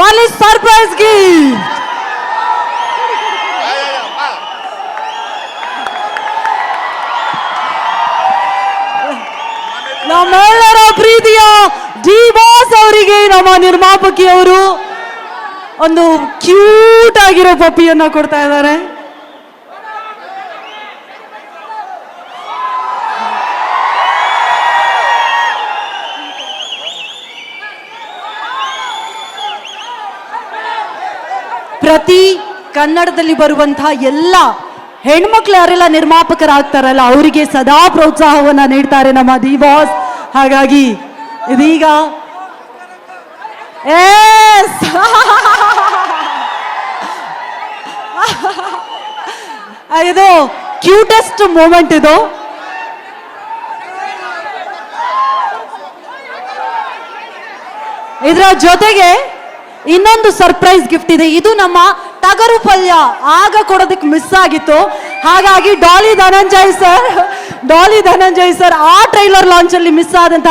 ಬಾಲಿ surprise gift ನಮ್ಮೆಲ್ಲರ ಪ್ರೀತಿಯ D boss ಅವರಿಗೆ, ನಮ್ಮ ನಿರ್ಮಾಪಕಿಯವರು ಒಂದು ಕ್ಯೂಟ್ ಆಗಿರೋ ಪಪ್ಪಿಯನ್ನ ಕೊಡ್ತಾ ಇದ್ದಾರೆ. ಪ್ರತಿ ಕನ್ನಡದಲ್ಲಿ ಬರುವಂತಹ ಎಲ್ಲ ಹೆಣ್ಮಕ್ಳು ಯಾರೆಲ್ಲ ನಿರ್ಮಾಪಕರಾಗ್ತಾರಲ್ಲ, ಅವರಿಗೆ ಸದಾ ಪ್ರೋತ್ಸಾಹವನ್ನ ನೀಡ್ತಾರೆ ನಮ್ಮ ದಿ ಬಾಸ್ ಹಾಗಾಗಿ ಇದೀಗ ಇದು ಕ್ಯೂಟೆಸ್ಟ್ ಮೂಮೆಂಟ್ ಇದು. ಇದರ ಜೊತೆಗೆ ಇನ್ನೊಂದು ಸರ್ಪ್ರೈಸ್ ಗಿಫ್ಟ್ ಇದೆ. ಇದು ನಮ್ಮ ಟಗರು ಪಲ್ಯ. ಆಗ ಕೊಡೋದಕ್ಕೆ ಮಿಸ್ ಆಗಿತ್ತು. ಹಾಗಾಗಿ ಡಾಲಿ ಧನಂಜಯ್ ಸರ್ ಡಾಲಿ ಧನಂಜಯ್ ಸರ್ ಆ ಟ್ರೈಲರ್ ಲಾಂಚ್ ಅಲ್ಲಿ ಮಿಸ್ ಆದಂತ